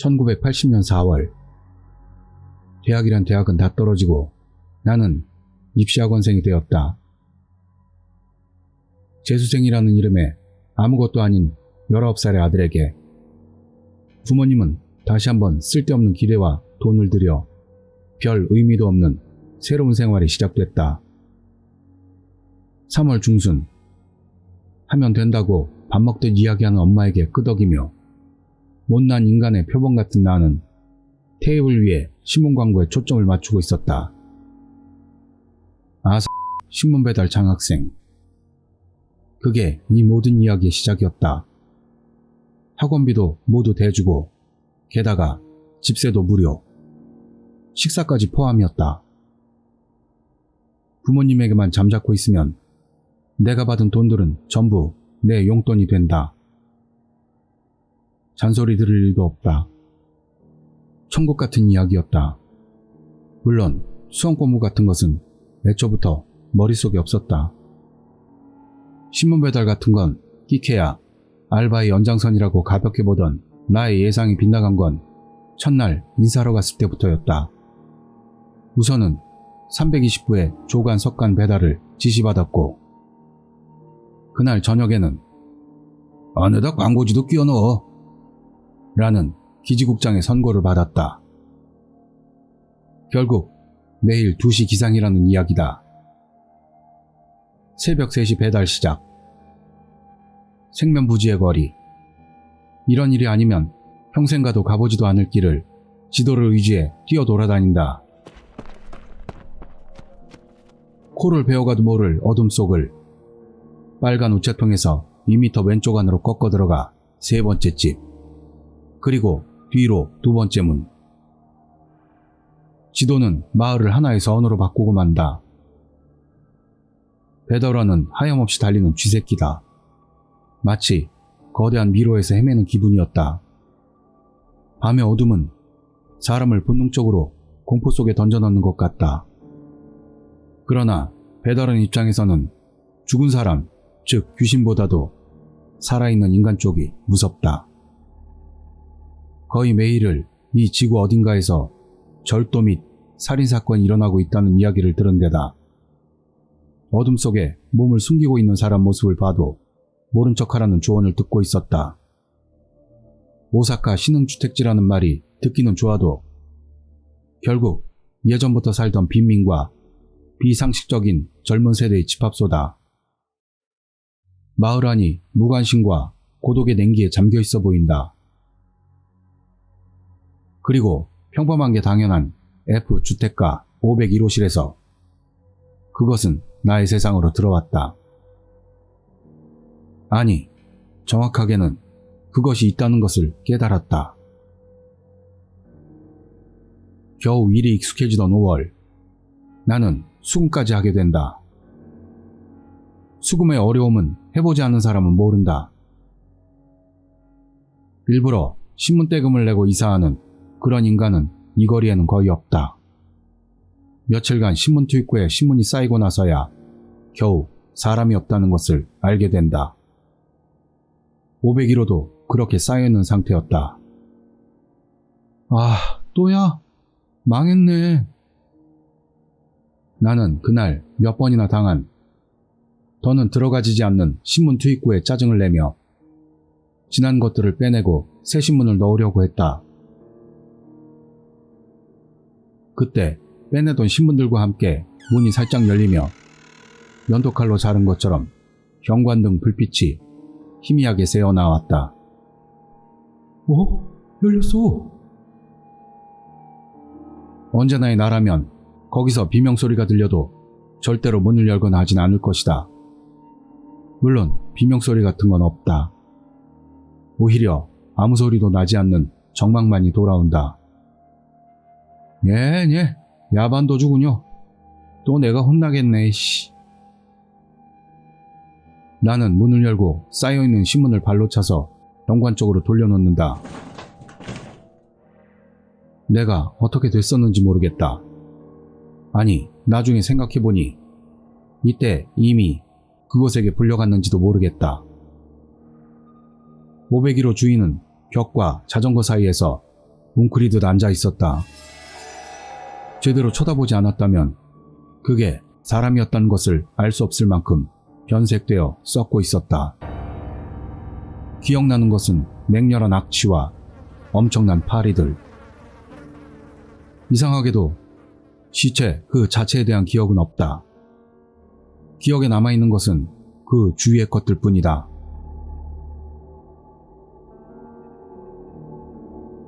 1980년 4월. 대학이란 대학은 다 떨어지고 나는 입시학원생이 되었다. 재수생이라는 이름에 아무것도 아닌 19살의 아들에게 부모님은 다시 한번 쓸데없는 기대와 돈을 들여 별 의미도 없는 새로운 생활이 시작됐다. 3월 중순 하면 된다고 밥 먹듯 이야기하는 엄마에게 끄덕이며 못난 인간의 표본 같은 나는 테이블 위에 신문 광고에 초점을 맞추고 있었다. 아, 신문 배달 장학생. 그게 이 모든 이야기의 시작이었다. 학원비도 모두 대주고, 게다가 집세도 무료. 식사까지 포함이었다. 부모님에게만 잠자코 있으면 내가 받은 돈들은 전부 내 용돈이 된다. 잔소리 들을 일도 없다. 천국 같은 이야기였다. 물론 수험 공부 같은 것은 애초부터 머릿속에 없었다. 신문 배달 같은 건 끼케야 알바의 연장선이라고 가볍게 보던 나의 예상이 빗나간 건 첫날 인사하러 갔을 때부터였다. 우선은 320부의 조간 석간 배달을 지시받았고 그날 저녁에는 안에다 광고지도 끼워 넣어 라는 기지국장의 선고를 받았다. 결국 매일 2시 기상이라는 이야기다. 새벽 3시 배달 시작. 생면부지의 거리. 이런 일이 아니면 평생 가도 가보지도 않을 길을 지도를 의지해 뛰어 돌아다닌다. 코를 베어가도 모를 어둠 속을 빨간 우체통에서 2미터 왼쪽 안으로 꺾어 들어가 세 번째 집. 그리고 뒤로 두 번째 문. 지도는 마을을 하나의 서원으로 바꾸고 만다. 배달원은 하염없이 달리는 쥐새끼다. 마치 거대한 미로에서 헤매는 기분이었다. 밤의 어둠은 사람을 본능적으로 공포 속에 던져넣는 것 같다. 그러나 배달원 입장에서는 죽은 사람, 즉 귀신보다도 살아있는 인간 쪽이 무섭다. 거의 매일을 이 지구 어딘가에서 절도 및 살인사건이 일어나고 있다는 이야기를 들은 데다 어둠 속에 몸을 숨기고 있는 사람 모습을 봐도 모른 척하라는 조언을 듣고 있었다. 오사카 신흥주택지라는 말이 듣기는 좋아도 결국 예전부터 살던 빈민과 비상식적인 젊은 세대의 집합소다. 마을 안이 무관심과 고독의 냉기에 잠겨 있어 보인다. 그리고 평범한 게 당연한 F 주택가 501호실에서 그것은 나의 세상으로 들어왔다. 아니, 정확하게는 그것이 있다는 것을 깨달았다. 겨우 일이 익숙해지던 5월, 나는 수금까지 하게 된다. 수금의 어려움은 해보지 않는 사람은 모른다. 일부러 신문 떼금을 내고 이사하는 그런 인간은 이 거리에는 거의 없다. 며칠간 신문 투입구에 신문이 쌓이고 나서야 겨우 사람이 없다는 것을 알게 된다. 501호도 그렇게 쌓여있는 상태였다. 아, 또야? 망했네. 나는 그날 몇 번이나 당한 더는 들어가지지 않는 신문 투입구에 짜증을 내며 지난 것들을 빼내고 새 신문을 넣으려고 했다. 그때 빼내던 신문들과 함께 문이 살짝 열리며 면도칼로 자른 것처럼 현관 등 불빛이 희미하게 새어 나왔다. 어? 열렸어. 언제나의 나라면 거기서 비명소리가 들려도 절대로 문을 열거나 하진 않을 것이다. 물론 비명소리 같은 건 없다. 오히려 아무 소리도 나지 않는 정막만이 돌아온다. 예, 예, 야반도주군요. 또 내가 혼나겠네, 씨. 나는 문을 열고 쌓여있는 신문을 발로 차서 현관 쪽으로 돌려놓는다. 내가 어떻게 됐었는지 모르겠다. 아니, 나중에 생각해보니 이때 이미 그곳에게 불려갔는지도 모르겠다. 501호 주인은 벽과 자전거 사이에서 웅크리듯 앉아 있었다. 제대로 쳐다보지 않았다면 그게 사람이었다는 것을 알 수 없을 만큼 변색되어 썩고 있었다. 기억나는 것은 맹렬한 악취와 엄청난 파리들. 이상하게도 시체 그 자체에 대한 기억은 없다. 기억에 남아있는 것은 그 주위의 것들 뿐이다.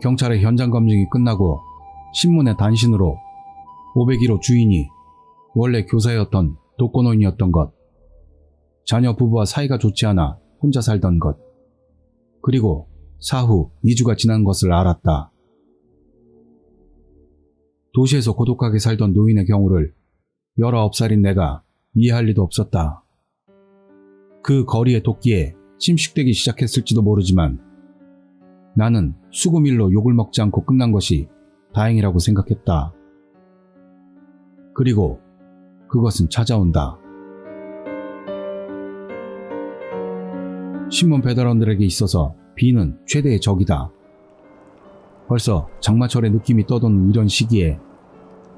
경찰의 현장 검증이 끝나고 신문의 단신으로 501호 주인이 원래 교사였던 독거노인이었던 것, 자녀 부부와 사이가 좋지 않아 혼자 살던 것, 그리고 사후 2주가 지난 것을 알았다. 도시에서 고독하게 살던 노인의 경우를 19살인 내가 이해할 리도 없었다. 그 거리의 도끼에 침식되기 시작했을지도 모르지만 나는 수금일로 욕을 먹지 않고 끝난 것이 다행이라고 생각했다. 그리고 그것은 찾아온다. 신문 배달원들에게 있어서 비는 최대의 적이다. 벌써 장마철의 느낌이 떠도는 이런 시기에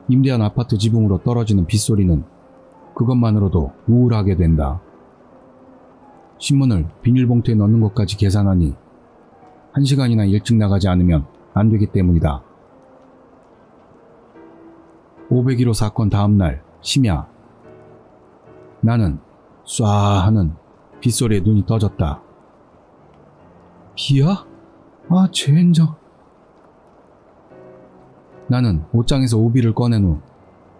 임대한 아파트 지붕으로 떨어지는 빗소리는 그것만으로도 우울하게 된다. 신문을 비닐봉투에 넣는 것까지 계산하니 한 시간이나 일찍 나가지 않으면 안 되기 때문이다. 501호 사건 다음날 심야 나는 쏴 하는 빗소리에 눈이 떠졌다. 비야? 아, 젠장. 나는 옷장에서 우비를 꺼낸 후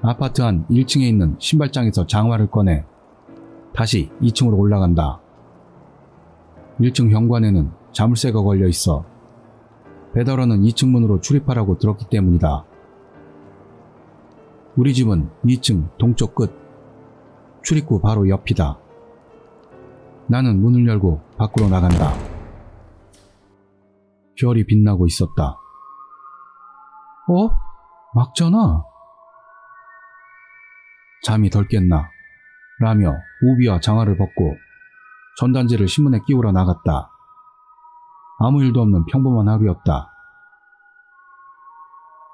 아파트 한 1층에 있는 신발장에서 장화를 꺼내 다시 2층으로 올라간다. 1층 현관에는 자물쇠가 걸려 있어 배달원은 2층 문으로 출입하라고 들었기 때문이다. 우리 집은 2층 동쪽 끝, 출입구 바로 옆이다. 나는 문을 열고 밖으로 나간다. 별이 빛나고 있었다. 어? 막잖아. 잠이 덜 깼나? 라며 우비와 장화를 벗고 전단지를 신문에 끼우러 나갔다. 아무 일도 없는 평범한 하루였다.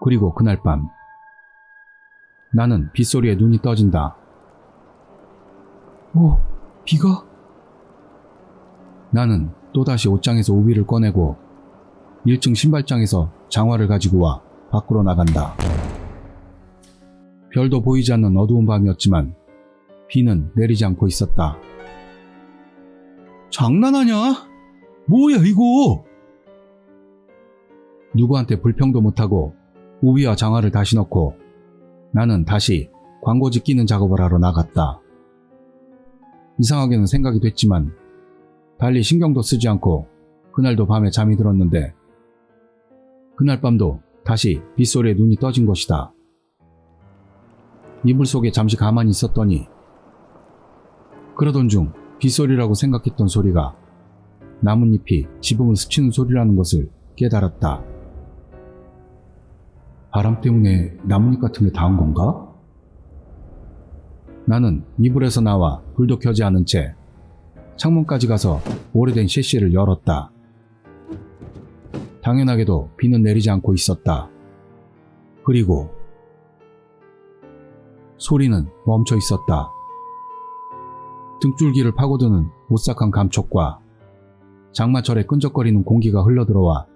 그리고 그날 밤, 나는 빗소리에 눈이 떠진다. 어, 비가? 나는 또다시 옷장에서 우비를 꺼내고 1층 신발장에서 장화를 가지고 와 밖으로 나간다. 별도 보이지 않는 어두운 밤이었지만 비는 내리지 않고 있었다. 장난하냐? 뭐야 이거? 누구한테 불평도 못하고 우비와 장화를 다시 넣고 나는 다시 광고지 끼는 작업을 하러 나갔다. 이상하게는 생각이 됐지만 달리 신경도 쓰지 않고 그날도 밤에 잠이 들었는데 그날 밤도 다시 빗소리에 눈이 떠진 것이다. 이불 속에 잠시 가만히 있었더니 그러던 중 빗소리라고 생각했던 소리가 나뭇잎이 지붕을 스치는 소리라는 것을 깨달았다. 바람 때문에 나뭇잎 같은 게 닿은 건가? 나는 이불에서 나와 불도 켜지 않은 채 창문까지 가서 오래된 CC를 열었다. 당연하게도 비는 내리지 않고 있었다. 그리고 소리는 멈춰 있었다. 등줄기를 파고드는 오싹한 감촉과 장마철에 끈적거리는 공기가 흘러들어와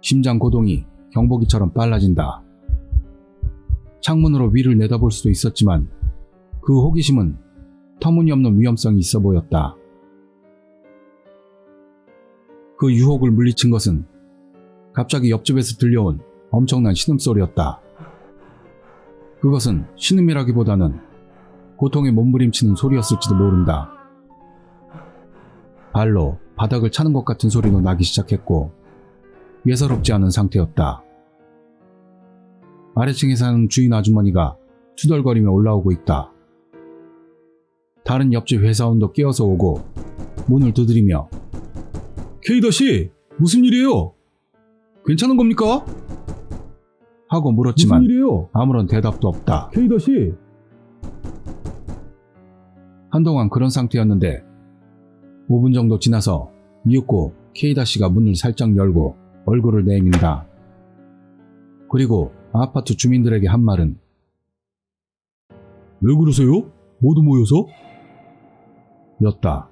심장 고동이 경보기처럼 빨라진다. 창문으로 위를 내다볼 수도 있었지만 그 호기심은 터무니없는 위험성이 있어 보였다. 그 유혹을 물리친 것은 갑자기 옆집에서 들려온 엄청난 신음소리였다. 그것은 신음이라기보다는 고통에 몸부림치는 소리였을지도 모른다. 발로 바닥을 차는 것 같은 소리도 나기 시작했고 예사롭지 않은 상태였다. 아래층에 사는 주인 아주머니가 투덜거리며 올라오고 있다. 다른 옆집 회사원도 깨어서 오고 문을 두드리며 케이더 씨 무슨 일이에요? 괜찮은 겁니까? 하고 물었지만 무슨 일이에요? 아무런 대답도 없다. 케이더 씨, 한동안 그런 상태였는데 5분 정도 지나서 이윽고 케이다 씨가 문을 살짝 열고 얼굴을 내민다. 그리고 아파트 주민들에게 한 말은 왜 그러세요? 모두 모여서? 였다.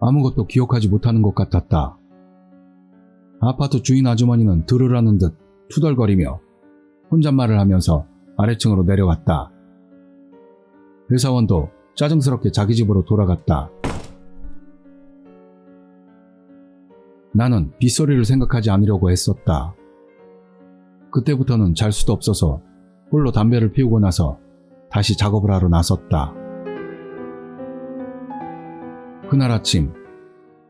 아무것도 기억하지 못하는 것 같았다. 아파트 주인 아주머니는 들으라는 듯 투덜거리며 혼잣말을 하면서 아래층으로 내려갔다. 회사원도 짜증스럽게 자기 집으로 돌아갔다. 나는 빗소리를 생각하지 않으려고 했었다. 그때부터는 잘 수도 없어서 홀로 담배를 피우고 나서 다시 작업을 하러 나섰다. 그날 아침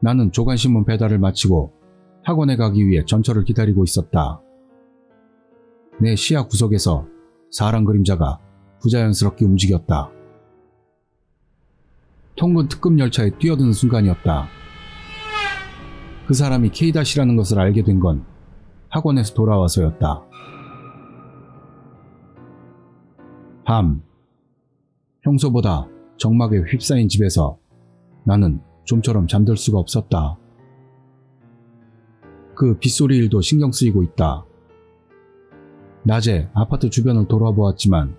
나는 조간신문 배달을 마치고 학원에 가기 위해 전철을 기다리고 있었다. 내 시야 구석에서 사람 그림자가 부자연스럽게 움직였다. 통근 특급 열차에 뛰어드는 순간이었다. 그 사람이 K-라는 것을 알게 된 건 학원에서 돌아와서였다. 밤. 평소보다 정막에 휩싸인 집에서 나는 좀처럼 잠들 수가 없었다. 그 빗소리 일도 신경 쓰이고 있다. 낮에 아파트 주변을 돌아보았지만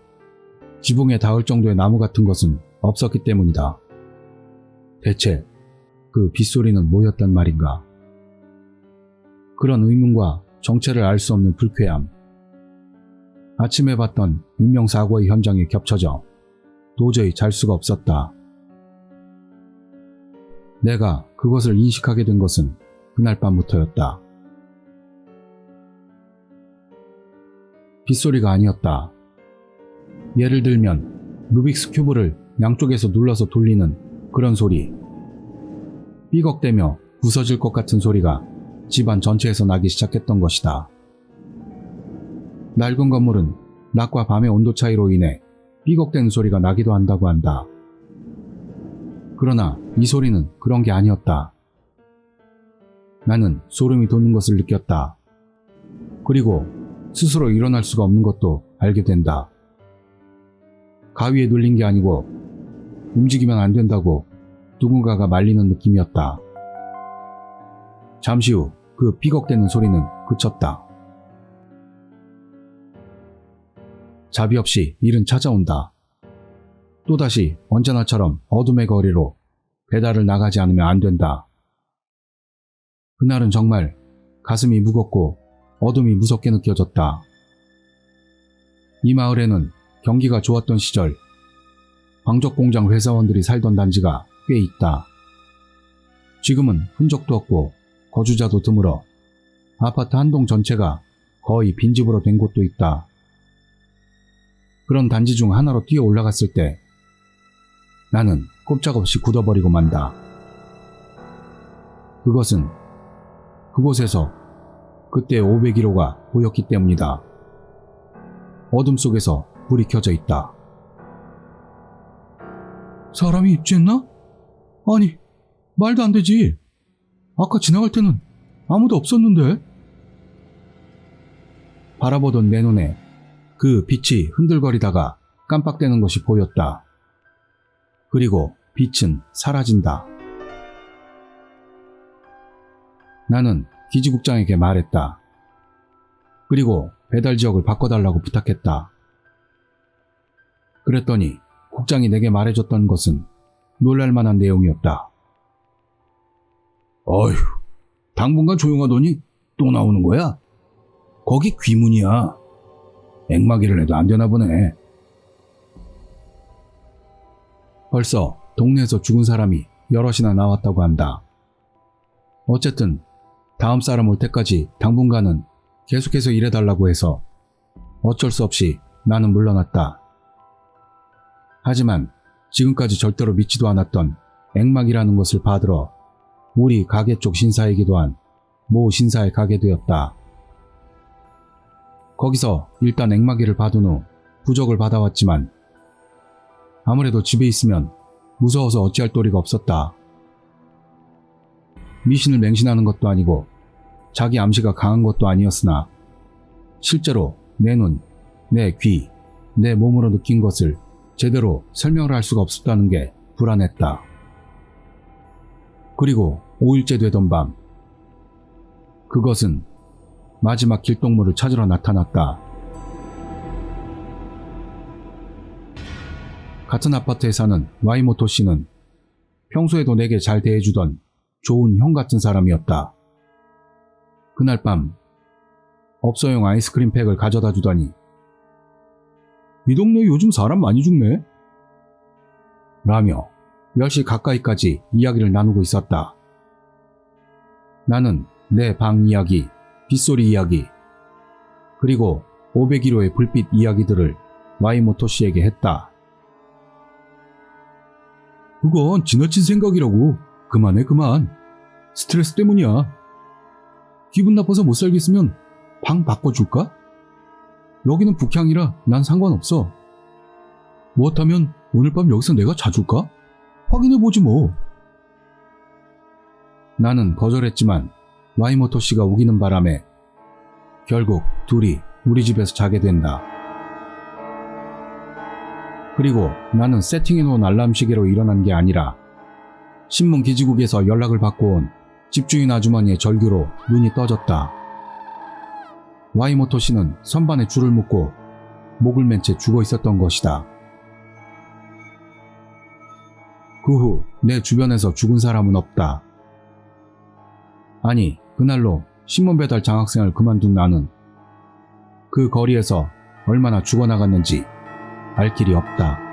지붕에 닿을 정도의 나무 같은 것은 없었기 때문이다. 대체 그 빗소리는 뭐였단 말인가? 그런 의문과 정체를 알 수 없는 불쾌함. 아침에 봤던 인명사고의 현장에 겹쳐져 도저히 잘 수가 없었다. 내가 그것을 인식하게 된 것은 그날 밤부터였다. 빗소리가 아니었다. 예를 들면 루빅스 큐브를 양쪽에서 눌러서 돌리는 그런 소리. 삐걱대며 부서질 것 같은 소리가 집안 전체에서 나기 시작했던 것이다. 낡은 건물은 낮과 밤의 온도 차이로 인해 삐걱대는 소리가 나기도 한다고 한다. 그러나 이 소리는 그런 게 아니었다. 나는 소름이 돋는 것을 느꼈다. 그리고 스스로 일어날 수가 없는 것도 알게 된다. 가위에 눌린 게 아니고 움직이면 안 된다고 누군가가 말리는 느낌이었다. 잠시 후 그 삐걱대는 소리는 그쳤다. 자비 없이 일은 찾아온다. 또다시 언제나처럼 어둠의 거리로 배달을 나가지 않으면 안 된다. 그날은 정말 가슴이 무겁고 어둠이 무섭게 느껴졌다. 이 마을에는 경기가 좋았던 시절 광적공장 회사원들이 살던 단지가 꽤 있다. 지금은 흔적도 없고 거주자도 드물어 아파트 한 동 전체가 거의 빈집으로 된 곳도 있다. 그런 단지 중 하나로 뛰어 올라갔을 때 나는 꼼짝없이 굳어버리고 만다. 그것은 그곳에서 그때 501호가 보였기 때문이다. 어둠 속에서 불이 켜져 있다. 사람이 입주했나? 아니, 말도 안 되지. 아까 지나갈 때는 아무도 없었는데? 바라보던 내 눈에 그 빛이 흔들거리다가 깜빡대는 것이 보였다. 그리고 빛은 사라진다. 나는 기지국장에게 말했다. 그리고 배달 지역을 바꿔달라고 부탁했다. 그랬더니 국장이 내게 말해줬던 것은 놀랄만한 내용이었다. 어휴, 당분간 조용하더니 또 나오는 거야? 거기 귀문이야. 앵마기를 해도 안 되나 보네. 벌써 동네에서 죽은 사람이 여럿이나 나왔다고 한다. 어쨌든 다음 사람 올 때까지 당분간은 계속해서 일해달라고 해서 어쩔 수 없이 나는 물러났다. 하지만 지금까지 절대로 믿지도 않았던 앵막이라는 것을 받으러 우리 가게 쪽 신사이기도 한 모 신사에 가게 되었다. 거기서 일단 앵마기를 받은 후 부적을 받아왔지만 아무래도 집에 있으면 무서워서 어찌할 도리가 없었다. 미신을 맹신하는 것도 아니고 자기 암시가 강한 것도 아니었으나 실제로 내 눈, 내 귀, 내 몸으로 느낀 것을 제대로 설명을 할 수가 없었다는 게 불안했다. 그리고 5일째 되던 밤. 그것은 마지막 길동무를 찾으러 나타났다. 같은 아파트에 사는 와이모토 씨는 평소에도 내게 잘 대해주던 좋은 형 같은 사람이었다. 그날 밤 업소용 아이스크림 팩을 가져다 주더니 이 동네 요즘 사람 많이 죽네? 라며 10시 가까이까지 이야기를 나누고 있었다. 나는 내 방 이야기, 빗소리 이야기, 그리고 501호의 불빛 이야기들을 와이모토 씨에게 했다. 그건 지나친 생각이라고. 그만해, 그만. 스트레스 때문이야. 기분 나빠서 못 살겠으면 방 바꿔줄까? 여기는 북향이라 난 상관없어. 못하면 오늘 밤 여기서 내가 자줄까? 확인해보지 뭐. 나는 거절했지만 와이모토 씨가 우기는 바람에 결국 둘이 우리 집에서 자게 된다. 그리고 나는 세팅해놓은 알람 시계로 일어난 게 아니라 신문 기지국에서 연락을 받고 온 집주인 아주머니의 절규로 눈이 떠졌다. 와이모토 씨는 선반에 줄을 묶고 목을 맨 채 죽어 있었던 것이다. 그 후 내 주변에서 죽은 사람은 없다. 아니, 그날로 신문 배달 장학생을 그만둔 나는 그 거리에서 얼마나 죽어나갔는지 알 길이 없다.